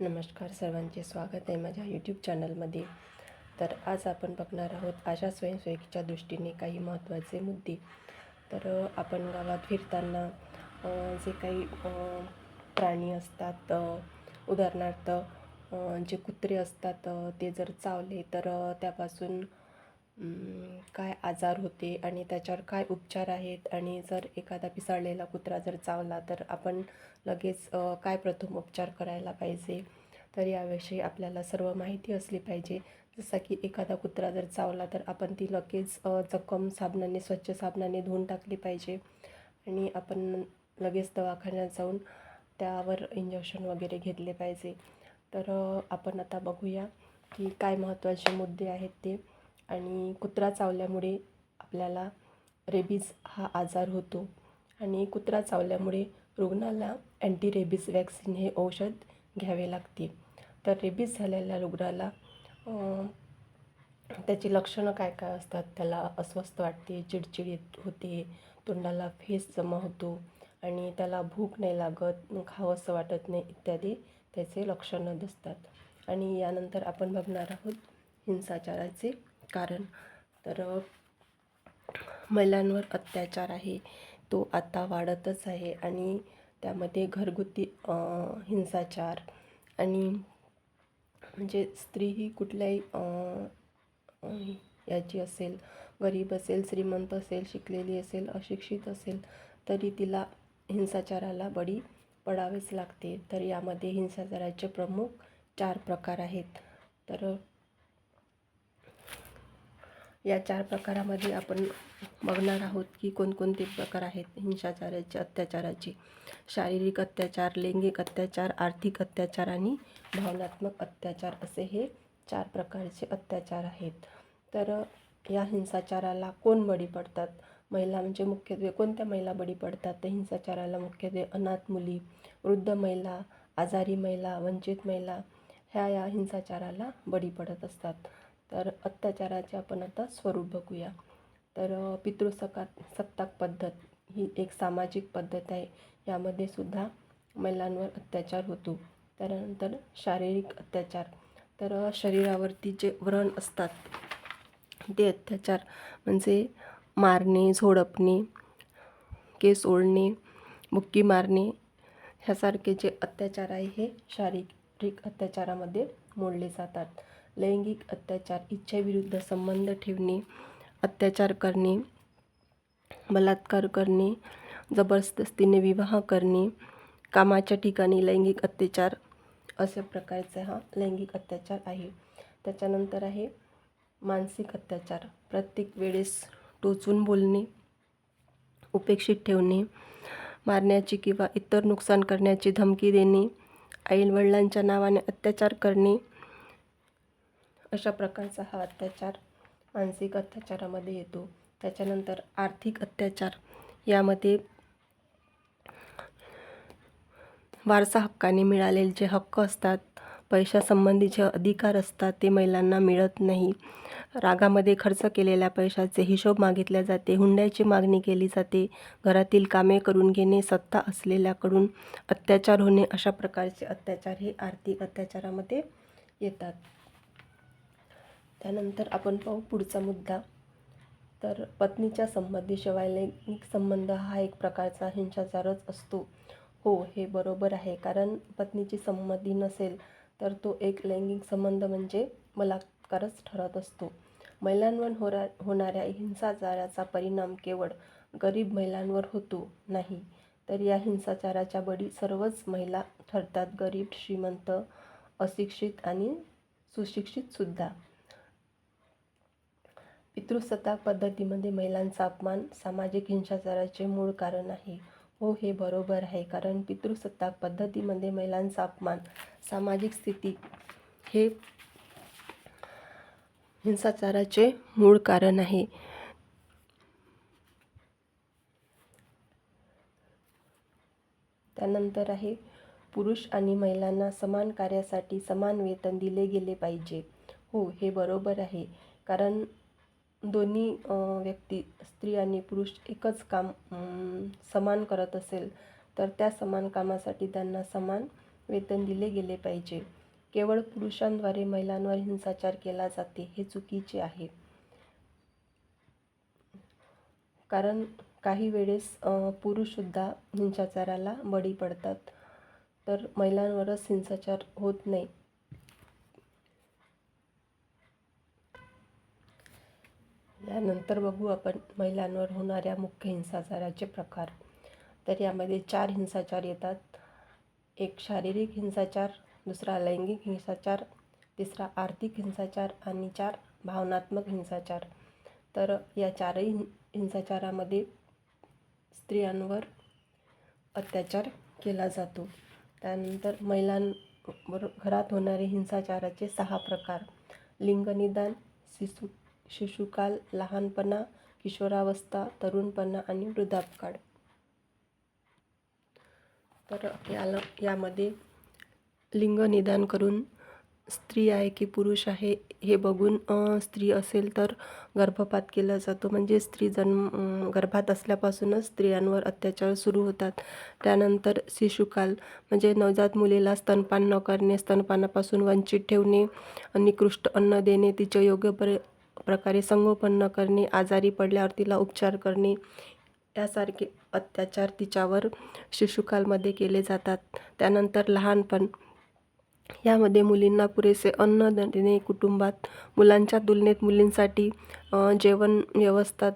नमस्कार सर्वांचे स्वागत आहे माझ्या यूट्यूब चॅनलमध्ये तर आज आपण बघणार आहोत आशा स्वयंसेवकीच्या दृष्टीने काही महत्त्वाचे मुद्दे. तर आपण गावात फिरताना जे काही प्राणी असतात उदाहरणार्थ जे कुत्रे असतात ते जर चावले तर त्यापासून काय आजार होते आणि त्याच्यावर काय उपचार आहेत आणि जर एखादा पिसाळलेला कुत्रा जर चावला तर आपण लगेच काय प्रथम उपचार करायला पाहिजे? तर याविषयी आपल्याला सर्व माहिती असली पाहिजे. जसं की एखादा कुत्रा जर चावला तर आपण ती लगेच जखम साबणाने स्वच्छ साबणाने धुवून टाकली पाहिजे आणि आपण लगेच दवाखान्यात जाऊन त्यावर इंजेक्शन वगैरे घेतले पाहिजे. तर आपण आता बघूया की काय महत्त्वाचे मुद्दे आहेत ते. आणि कुत्रा चावल्यामुळे आपल्याला रेबीज हा आजार होतो. आणि कुत्रा चावल्यामुळे रुग्णाला अँटी रेबीज वॅक्सिन हे औषध घ्यावे लागते. तर रेबीज झालेल्या रुग्णाला त्याची लक्षणं काय काय असतात? त्याला अस्वस्थ वाटते चिडचिड येत होते तोंडाला फेस जमा होतो आणि त्याला भूक नाही लागत खावंसं वाटत नाही इत्यादी त्याचे लक्षणं दिसतात. आणि यानंतर आपण बघणार आहोत हिंसाचाराचे कारण तर महिलांवर अत्याचार आहे तो आता वाढतच आहे आणि त्यामध्ये घरगुती हिंसाचार आणि म्हणजे स्त्री ही कुठल्याही याची असेल गरीब असेल श्रीमंत असेल शिकलेली असेल अशिक्षित असेल तरी तिला हिंसाचाराला बळी पडावेच लागते. तर यामध्ये हिंसाचाराचे प्रमुख चार प्रकार आहेत. तर या चार प्रकारामध्ये आपण बघणार आहोत की कोणकोणते प्रकार आहेत हिंसाचाराचे अत्याचाराचे शारीरिक अत्याचार लैंगिक अत्याचार आर्थिक अत्याचार आणि भावनात्मक अत्याचार असे हे चार प्रकारचे अत्याचार आहेत. तर या हिंसाचाराला कोण बळी पडतात? महिला म्हणजे मुख्यत्वे कोणत्या महिला बळी पडतात? तर हिंसाचाराला मुख्यत्वे अनाथ मुली वृद्ध महिला आजारी महिला वंचित महिला ह्या या हिंसाचाराला बळी पडत असतात. तर अत्याचाराचे आपण आता स्वरूप बघूया. तर पितृसकात पितृसका सत्ताक पद्धत ही एक सामाजिक पद्धत आहे. यामध्ये सुद्धा महिलांवर अत्याचार होतो. त्यानंतर शारीरिक अत्याचार. तर शरीरावरती जे व्रण असतात ते अत्याचार म्हणजे मारणे झोडपणे केस ओढणे बुक्की मारणे ह्यासारखे जे अत्याचार आहे हे शारीरिक अत्याचारामध्ये मोडले जातात. लैंगिक अत्याचार इच्छेविरुद्ध संबंध ठेवणे अत्याचार करणे बलात्कार करणे जबरदस्तीने विवाह करणे कामाच्या ठिकाणी लैंगिक अत्याचार अशा प्रकारचा हा लैंगिक अत्याचार आहे. त्याच्यानंतर आहे मानसिक अत्याचार. प्रत्येक वेळेस टोचून बोलणे उपेक्षित ठेवणे मारण्याची किंवा इतर नुकसान करण्याची धमकी देणे आईवडिलांच्या नावाने अत्याचार करणे अशा प्रकारचा हा अत्याचार मानसिक अत्याचारामध्ये येतो. त्याच्यानंतर आर्थिक अत्याचार यामध्ये वारसा हक्काने मिळालेले जे हक्क असतात पैशासंबंधी जे अधिकार असतात ते महिलांना मिळत नाही. रागामध्ये खर्च केलेल्या पैशाचे हिशोब मागितल्या जाते हुंड्याची मागणी केली जाते घरातील कामे करून घेणे सत्ता असलेल्याकडून अत्याचार होणे अशा प्रकारचे अत्याचार हे आर्थिक अत्याचारामध्ये येतात. त्यानंतर आपण पाहू पुढचा मुद्दा. तर पत्नीच्या संबंधीशिवाय लैंगिक संबंध हा एक प्रकारचा हिंसाचारच असतो. हो हे बरोबर आहे. कारण पत्नीची संमती नसेल तर तो एक लैंगिक संबंध म्हणजे बलात्कारच ठरत असतो. महिलांवर होरा होणाऱ्या हिंसाचाराचा परिणाम केवळ गरीब महिलांवर होतो नाही तर या हिंसाचाराच्या बळी सर्वच महिला ठरतात. गरीब श्रीमंत अशिक्षित आणि सुशिक्षितसुद्धा. पितृसत्ताक पद्धतीमध्ये महिलांचा अपमान सामाजिक हिंसाचाराचे मूळ कारण आहे. हो हे बरोबर आहे. कारण पितृसत्ताक पद्धतीमध्ये महिलांचा अपमान सामाजिक स्थिती हे हिंसाचाराचे मूळ कारण आहे. त्यानंतर आहे पुरुष आणि महिलांना समान कार्यासाठी समान वेतन दिले गेले पाहिजे. हो हे बरोबर आहे. कारण दोन्ही व्यक्ती स्त्री आणि पुरुष एकच काम समान करत असेल तर त्या समान कामासाठी त्यांना समान वेतन दिले गेले पाहिजे. केवळ पुरुषांद्वारे महिलांवर हिंसाचार केला जाते हे चुकीचे आहे. कारण काही वेळेस पुरुषसुद्धा हिंसाचाराला बळी पडतात. तर महिलांवरच हिंसाचार होत नाही. यानंतर बघू आपण महिलांवर होणाऱ्या मुख्य हिंसाचाराचे प्रकार. तर यामध्ये चार हिंसाचार येतात. एक शारीरिक हिंसाचार दुसरा लैंगिक हिंसाचार तिसरा आर्थिक हिंसाचार आणि चार भावनात्मक हिंसाचार. तर या चारही हिं हिंसाचारामध्ये स्त्रियांवर अत्याचार केला जातो. त्यानंतर महिलांवर घरात होणारे हिंसाचाराचे सहा प्रकार. लिंगनिदान शिशु शिशुकाल लहानपणा किशोरावस्था तरुणपणा आणि वृद्धापकाळ. तर याला यामध्ये लिंग निदान करून स्त्री आहे की पुरुष आहे हे बघून स्त्री असेल तर गर्भपात केला जातो. म्हणजे स्त्री जन्म गर्भात असल्यापासूनच स्त्रियांवर अत्याचार सुरू होतात. त्यानंतर शिशुकाल म्हणजे नवजात मुलीला स्तनपान न करणे स्तनपानापासून वंचित ठेवणे निकृष्ट अन्न देणे तिचे योग्य पर प्रकारे संगोपन न करणे आजारी पडल्यावर तिला उपचार करणे यासारखे अत्याचार तिच्यावर शिशुकालमध्ये केले जातात. त्यानंतर लहानपण यामध्ये मुलींना पुरेसे अन्न देणे कुटुंबात मुलांच्या तुलनेत मुलींसाठी जेवण व्यवस्था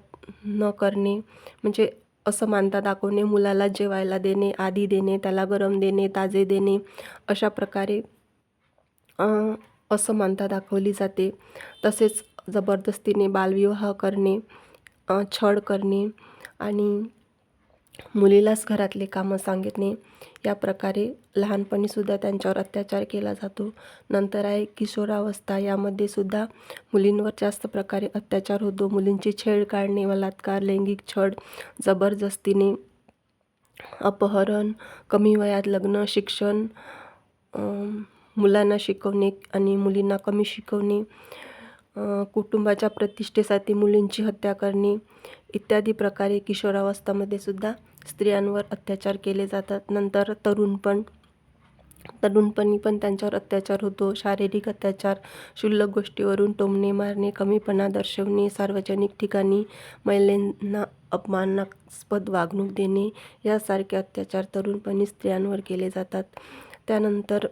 न करणे म्हणजे असमानता दाखवणे मुलाला जेवायला देणे आधी देणे त्याला गरम देणे ताजे देणे अशा प्रकारे असं असमानता दाखवली जाते. तसेच जबरदस्तीने बालविवाह करणे छळ करणे आणि मुलीलाच घरातले कामं सांगितणे या प्रकारे लहानपणीसुद्धा त्यांच्यावर अत्याचार केला जातो. नंतर आहे किशोरावस्था. यामध्ये सुद्धा मुलींवर जास्त प्रकारे अत्याचार होतो. मुलींची छेड काढणे बलात्कार लैंगिक छळ जबरदस्तीने अपहरण कमी वयात लग्न शिक्षण मुलांना शिकवणे आणि मुलींना कमी शिकवणे कुटुंबाच्या प्रतिष्ठेसाठी मुलींची हत्या करणे इत्यादी प्रकारे किशोरावस्थामध्ये सुद्धा स्त्रियांवर अत्याचार केले जातात. नंतर तरुणपण तरुणपणी पण त्यांच्यावर अत्याचार होतो. शारीरिक अत्याचार क्षुल्लक गोष्टीवरून टोमणे मारणे कमीपणा दर्शवणे सार्वजनिक ठिकाणी महिलांना अपमानास्पद वागणूक देणे यासारखे अत्याचार तरुणपणी स्त्रियांवर केले जातात. त्यानंतर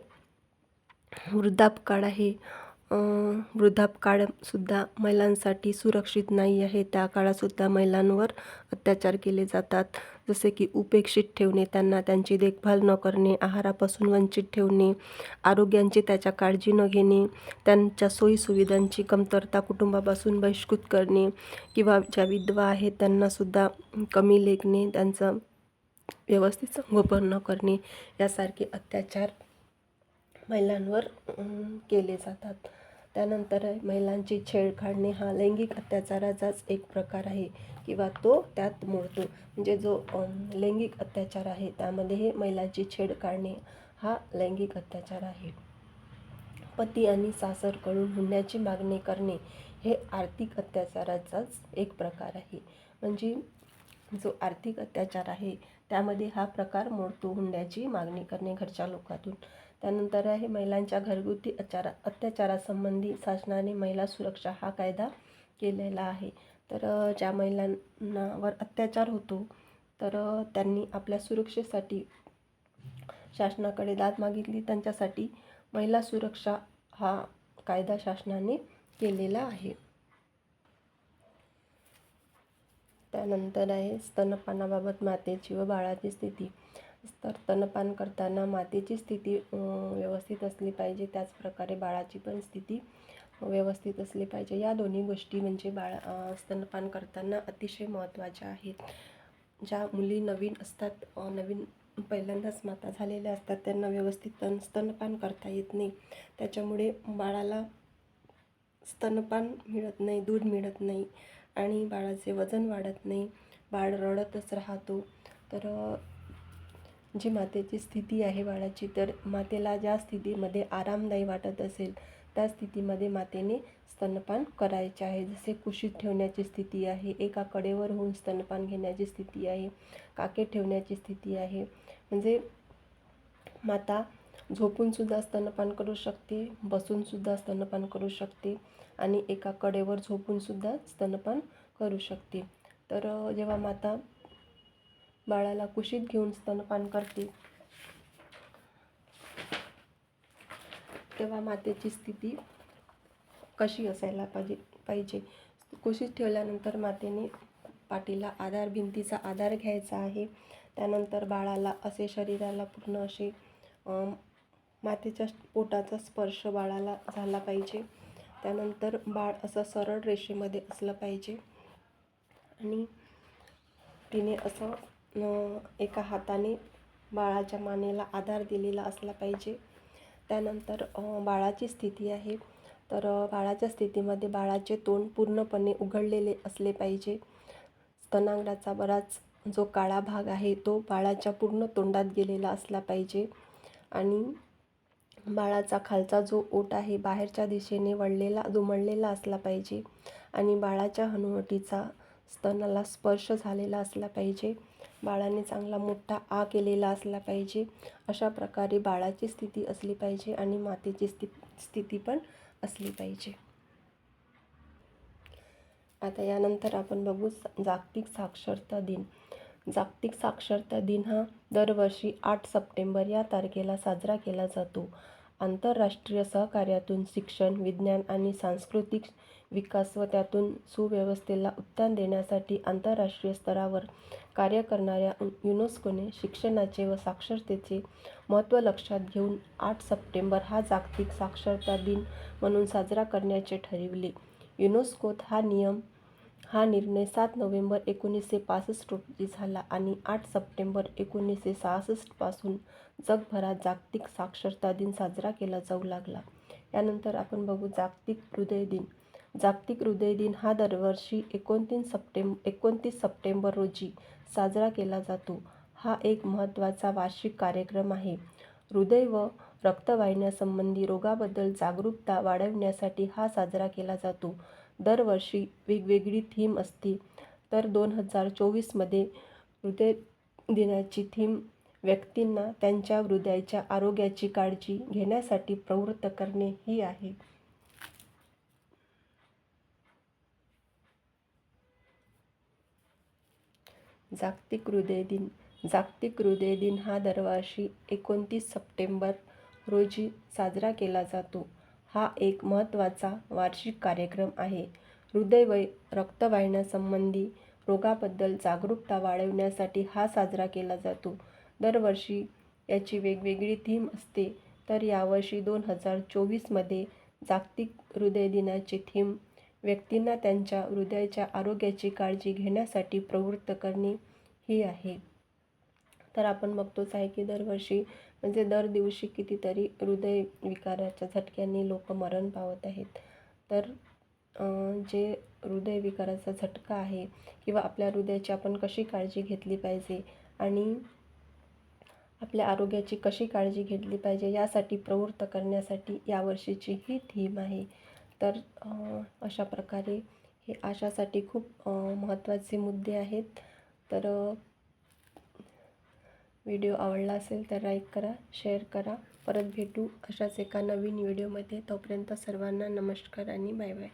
वृद्धापकाळ आहे. वृद्धापकाळसुद्धा महिलांसाठी सुरक्षित नाही आहे. त्या काळातसुद्धा महिलांवर अत्याचार केले जातात. जसे की उपेक्षित ठेवणे त्यांना त्यांची देखभाल न करणे आहारापासून वंचित ठेवणे आरोग्यांची त्याच्या काळजी न घेणे त्यांच्या सोयीसुविधांची कमतरता कुटुंबापासून बहिष्कृत करणे किंवा ज्या विधवा आहेत त्यांनासुद्धा कमी लेखणे त्यांचं व्यवस्थित संगोपन न करणे यासारखे अत्याचार महिलांवर केले जातात. त्यानंतर महिलांची छेड काढणे हा लैंगिक अत्याचाराचाच एक प्रकार आहे किंवा तो त्यात मोडतो. म्हणजे जो लैंगिक अत्याचार आहे त्यामध्ये हे महिलांची छेड काढणे हा लैंगिक अत्याचार आहे. पती आणि सासरकडून हुंड्याची मागणी करणे हे आर्थिक अत्याचाराचाच एक प्रकार आहे. म्हणजे जो आर्थिक अत्याचार आहे त्यामध्ये हा प्रकार मोडतो हुंड्याची मागणी करणे घरच्या लोकातून. त्यानंतर आहे महिलांच्या घरगुती अचारा अत्याचारासंबंधी शासनाने महिला सुरक्षा हा कायदा केलेला आहे. तर ज्या महिलांनावर अत्याचार होतो तर त्यांनी आपल्या सुरक्षेसाठी शासनाकडे दाद मागितली. त्यांच्यासाठी महिला सुरक्षा हा कायदा शासनाने केलेला आहे. त्यानंतर आहे स्तनपानाबाबत मातेची व बाळाची स्थिती. तर स्तनपान करताना मातेची स्थिती व्यवस्थित असली पाहिजे. त्याचप्रकारे बाळाची पण स्थिती व्यवस्थित असली पाहिजे. या दोन्ही गोष्टी म्हणजे बाळा स्तनपान करताना अतिशय महत्त्वाच्या आहेत. ज्या मुली नवीन असतात नवीन पहिल्यांदाच माता झालेल्या असतात त्यांना व्यवस्थित तन स्तनपान करता येत नाही. त्याच्यामुळे बाळाला स्तनपान मिळत नाही दूध मिळत नाही. आणि बाळाचे वजन वाढत नाही बाळ रडतच राहतो. तर जी मातेची स्थिती आहे बाळाची तर मातेला ज्या स्थितीमध्ये आरामदायी वाटत असेल त्या स्थितीमध्ये मातेने स्तनपान करायचे आहे. जसे कुशीत ठेवण्याची स्थिती आहे एका कडेवर होऊन स्तनपान घेण्याची स्थिती आहे काके ठेवण्याची स्थिती आहे. म्हणजे माता झोपूनसुद्धा स्तनपान करू शकते बसूनसुद्धा स्तनपान करू शकते. आणि एका कडेवर झोपूनसुद्धा स्तनपान करू शकते. तर जेव्हा माता बाळाला कुशीत घेऊन स्तनपान करते तेव्हा मातेची स्थिती कशी असायला पाहिजे पाहिजे? कुशीत ठेवल्यानंतर मातेने पाठीला आधार भिंतीचा आधार घ्यायचा आहे. त्यानंतर बाळाला असे शरीराला पूर्ण असे मातेच्या पोटाचा स्पर्श बाळाला झाला पाहिजे. त्यानंतर बाळ असं सरळ रेषेमध्ये असलं पाहिजे. आणि तिने असं एका हाताने बाळाच्या मानेला आधार दिलेला असला पाहिजे. त्यानंतर बाळाची स्थिती आहे. तर बाळाच्या स्थितीमध्ये बाळाचे तोंड पूर्णपणे उघडलेले असले पाहिजे. स्तनांगडाचा बराच जो काळा भाग आहे तो बाळाच्या पूर्ण तोंडात गेलेला असला पाहिजे. आणि बाळाचा खालचा जो ओट आहे बाहेरच्या दिशेने वळलेला दुमडलेला असला पाहिजे आणि बाळाच्या हनुवटीचा स्तनाला स्पर्श झालेला असला पाहिजे. बाळाने चांगला मोठा आ केलेला असला पाहिजे. अशा प्रकारे बाळाची स्थिती असली पाहिजे आणि मातेची स्थि स्थिती पण असली पाहिजे. आता यानंतर आपण बघू स- जागतिक साक्षरता दिन. जागतिक साक्षरता दिन हा दरवर्षी आठ सप्टेंबर या तारखेला साजरा केला जातो. आंतरराष्ट्रीय सहकार्यातून शिक्षण विज्ञान आणि सांस्कृतिक विकास व त्यातून सुव्यवस्थेला उत्तान देण्यासाठी आंतरराष्ट्रीय स्तरावर कार्य करणाऱ्या युनेस्कोने शिक्षणाचे व साक्षरतेचे महत्त्व लक्षात घेऊन आठ सप्टेंबर हा जागतिक साक्षरता दिन म्हणून साजरा करण्याचे ठरविले. युनेस्कोत हा नियम हा निर्णय सात नोव्हेंबर एकोणीसशे पासष्ट रोजी झाला आणि आठ सप्टेंबर एकोणीसशे सहासष्टपासून जगभरात जागतिक साक्षरता दिन साजरा केला जाऊ लागला. यानंतर आपण बघू जागतिक हृदय दिन. जागतिक हृदय दिन हा दरवर्षी एकोणतीस सप्टेंब एकोणतीस सप्टेंबर रोजी साजरा केला जातो. हा एक महत्त्वाचा वार्षिक कार्यक्रम आहे. हृदय व रक्तवाहिन्यासंबंधी रोगाबद्दल जागरूकता वाढवण्यासाठी हा साजरा केला जातो. दरवर्षी वेगवेगळी थीम असते. तर दोन हजार चोवीसमध्ये हृदय दिनाची थीम व्यक्तींना त्यांच्या हृदयाच्या आरोग्याची काळजी घेण्यासाठी प्रवृत्त करणे ही आहे. जागतिक हृदय दिन. जागतिक हृदय दिन हा दरवर्षी एकोणतीस सप्टेंबर रोजी साजरा केला जातो. हा एक महत्त्वाचा वार्षिक कार्यक्रम आहे. हृदय वै रक्तवाहिन्यासंबंधी रोगाबद्दल जागरूकता वाढवण्यासाठी हा साजरा केला जातो. दरवर्षी याची वेगवेगळी थीम असते. तर यावर्षी दोन हजार चोवीसमध्ये जागतिक हृदय दिनाची थीम व्यक्तींना त्यांच्या हृदयाच्या आरोग्याची काळजी घेण्यासाठी प्रवृत्त करणे ही आहे. तर आपण बघतोच आहे की दरवर्षी म्हणजे दर दिवशी कितीतरी हृदय विकाराच्या झटक्यांनी लोक मरण पावत आहेत. तर जे हृदयविकाराचा झटका आहे किंवा आपल्या हृदयाची आपण कशी काळजी घेतली पाहिजे आणि आपल्या आरोग्याची कशी काळजी घेतली पाहिजे यासाठी प्रवृत्त करण्यासाठी यावर्षीची ही थीम आहे. तर अशा प्रकारे हे आशासाठी खूप महत्त्वाचे मुद्दे आहेत. तर व्हिडिओ आवडला असेल तर लाईक करा शेअर करा. परत भेटू अशाच एका नवीन व्हिडिओमध्ये. तोपर्यंत सर्वांना नमस्कार आणि बाय बाय.